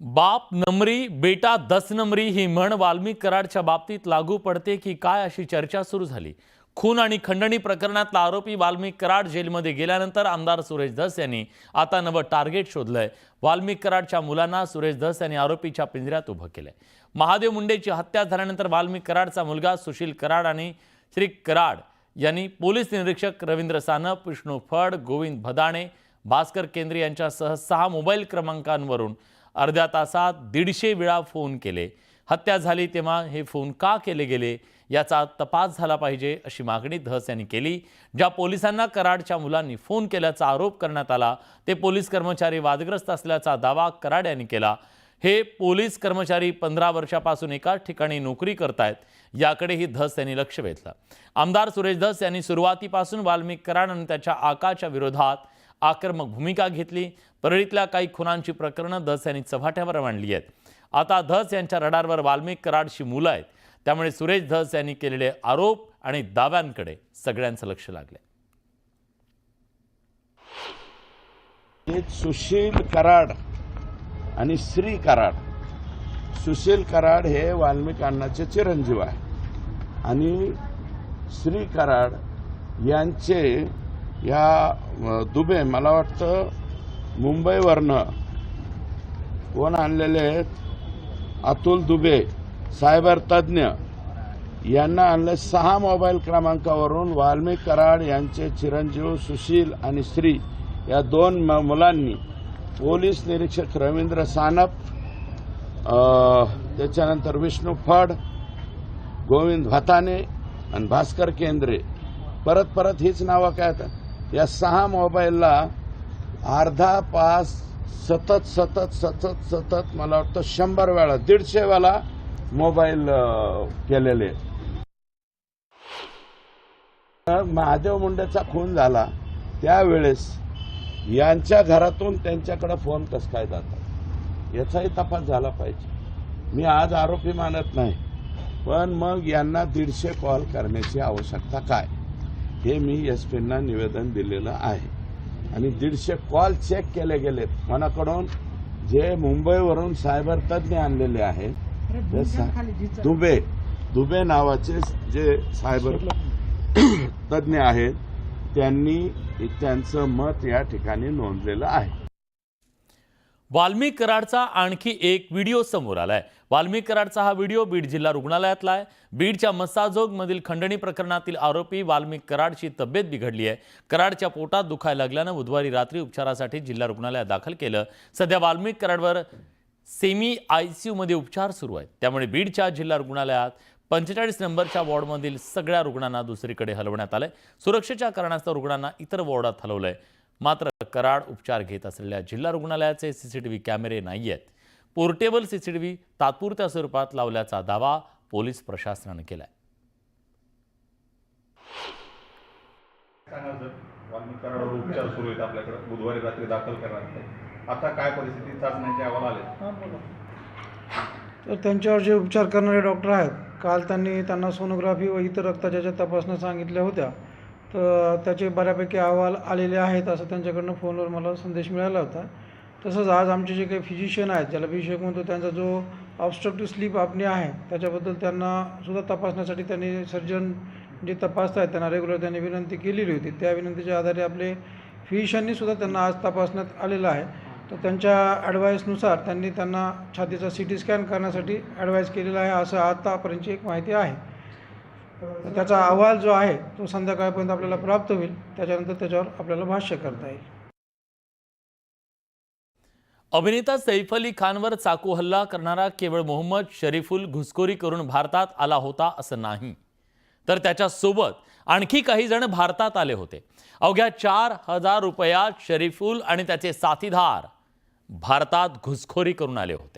बाप नमरी बेटा दस नमरी ही म्हण वाल्मिक कराडच्या बाबतीत लागू पडते की काय अशी चर्चा सुरू झाली? खून आणि खंडणी प्रकरणातला आरोपी वाल्मिक कराड जेलमध्ये गेल्यानंतर आमदार सुरेश धस यांनी आता नवं टार्गेट शोधलंय. वाल्मिक कराडच्या मुलांना सुरेश धस यांनी आरोपीच्या पिंजऱ्यात उभं केलंय. महादेव मुंडेची हत्या झाल्यानंतर वाल्मिक कराडचा मुलगा सुशील कराड आणि श्री कराड यांनी पोलीस निरीक्षक रवींद्र सानप विष्णू फड गोविंद भदाणे भास्कर केंद्रे यांच्यासह सहा मोबाईल क्रमांकांवरून अर्ध्या तासात दीडशे वेळा फोन केले. हत्या झाली तेव्हा हे फोन का केले गेले याचा तपास झाला पाहिजे अशी मागणी धस यांनी केली. ज्या पोलिसांना कराडच्या मुलांनी फोन केल्याचा आरोप करण्यात आला ते पोलीस कर्मचारी वादग्रस्त असल्याचा दावा कराड यांनी केला. हे पोलीस कर्मचारी पंधरा वर्षापासून एकाच ठिकाणी नोकरी करतायत याकडेही धस यांनी लक्ष वेधलं. आमदार सुरेश धस यांनी सुरुवातीपासून वाल्मिक कराड आणि त्याच्या आकाच्या विरोधात आक्रमक भूमिका घेतली. परळीतल्या काही खुनांची प्रकरणं धस यांनी चव्हाट्यावर मांडली आहेत. आता धस यांच्या रडारवर वाल्मिक कराडशी मुलं आहेत. त्यामुळे सुरेश धस यांनी केलेले आरोप आणि दाव्यांकडे सगळ्यांचं लक्ष लागलं सुशील कराड आणि श्री कराड. सुशील कराड हे वाल्मिक अण्णाचे चिरंजीव आहे आणि श्री कराड यांचे या दुबे मला वाटतं मुंबईवरनं कोण आणलेले आहेत? अतुल दुबे सायबर तज्ज्ञ. यांना आणले सहा मोबाईल क्रमांकावरून वाल्मिक कराड यांचे चिरंजीव सुशील आणि श्री या दोन म- मुलांनी. पोलीस निरीक्षक रवींद्र सानप त्याच्यानंतर विष्णू फड गोविंद भताने आणि भास्कर केंद्रे. परत परत हीच नावं काय आहेत या सहा मोबाईलला अर्धा पास सतत सतत सतत सतत मला वाटतं शंभर वेळा दीडशे वेळा मोबाईल केलेले. महादेव मुंडेचा खून झाला. त्यावेळेस यांच्या घरातून त्यांच्याकडे फोन कस काय जातात? याचाही तपास झाला पाहिजे. मी आज आरोपी मानत नाही. पण मग यांना दीडशे कॉल करण्याची आवश्यकता काय? हे मी एस पींना निवेदन दिलेलं आहे. आणि दीडशे कॉल चेक केले गेलेत. मनाकडून जे मुंबईवरून सायबर तज्ज्ञ आणलेले आहेत. दुबे. दुबे नावाचे जे सायबर तज्ज्ञ आहेत त्यांनी त्यांचं मत या ठिकाणी नोंदलेलं आहे. वाल्मिक कराडचा आणखी एक व्हिडिओ समोर आलाय. वाल्मिक कराडचा हा व्हिडिओ बीड जिल्हा रुग्णालयातला आहे. बीडच्या मसाजोगमधील खंडणी प्रकरणातील आरोपी वाल्मिक कराडची तब्येत बिघडली आहे. कराडच्या पोटात दुखायला लागल्यानं बुधवारी रात्री उपचारासाठी जिल्हा रुग्णालयात दाखल केलं. सध्या वाल्मिक कराडवर सेमी आयसीयूमध्ये उपचार सुरू आहेत. त्यामुळे बीडच्या जिल्हा रुग्णालयात पंचेचाळीस नंबरच्या वॉर्डमधील सगळ्या रुग्णांना दुसरीकडे हलवण्यात आलंय. सुरक्षेच्या कारणास्तव रुग्णांना इतर वॉर्डात हलवलंय. मात्र कराड उपचार घेत असलेल्या जिल्हा रुग्णालयाचे सीसीटीव्ही कॅमेरे नाही आहेत पोर्टेबल सीसीटीव्ही तात्पुरत्या स्वरूपात लावल्याचा दावा पोलीस प्रशासनानं वाल्मिक कराडावर उपचार सुरू आहेत आपल्याकडे. बुधवारी रात्री दाखल करण्यात आले. आता काय परिस्थिती? चाचण्याचे अहवाल आले तर त्यांच्यावर जे उपचार करणारे डॉक्टर आहेत काल त्यांनी त्यांना सोनोग्राफी व इतर रक्ताच्या तपासण्या सांगितल्या होत्या तर त्याचे बऱ्यापैकी अहवाल आलेले आहेत असं त्यांच्याकडनं फोनवर मला संदेश मिळाला होता. तसंच आज आमचे जे काही फिजिशियन आहेत ज्याला फिजिशियन म्हणतो त्यांचा जो ऑबस्ट्रक्टिव्ह स्लीप आपणे आहे त्याच्याबद्दल त्यांना सुद्धा तपासण्यासाठी त्यांनी सर्जन जे तपासत आहेत त्यांना रेग्युलर त्यांनी विनंती केलेली होती. त्या विनंतीच्या आधारे आपले फिजिशियननी सुद्धा त्यांना आज तपासण्यात आलेलं आहे. तर त्यांच्या ॲडवाईसनुसार त्यांनी त्यांना छातीचा सी टी स्कॅन करण्यासाठी ॲडवाईस केलेला आहे असं आतापर्यंतची एक माहिती आहे. तर त्याचा अहवाल जो आहे तो संध्याकाळपर्यंत आपल्याला प्राप्त होईल. त्याच्यानंतर त्याच्यावर आपल्याला भाष्य करता येईल. अभिनेता सैफ अली खानवर चाकू हल्ला करणारा केवळ मोहम्मद शरीफुल घुसखोरी करून भारतात आला होता असं नाही. तर त्याच्यासोबत आणखी काही जण भारतात आले होते. अवघ्या चार हजार रुपयात शरीफुल आणि त्याचे साथीदार भारतात घुसखोरी करून आले होते.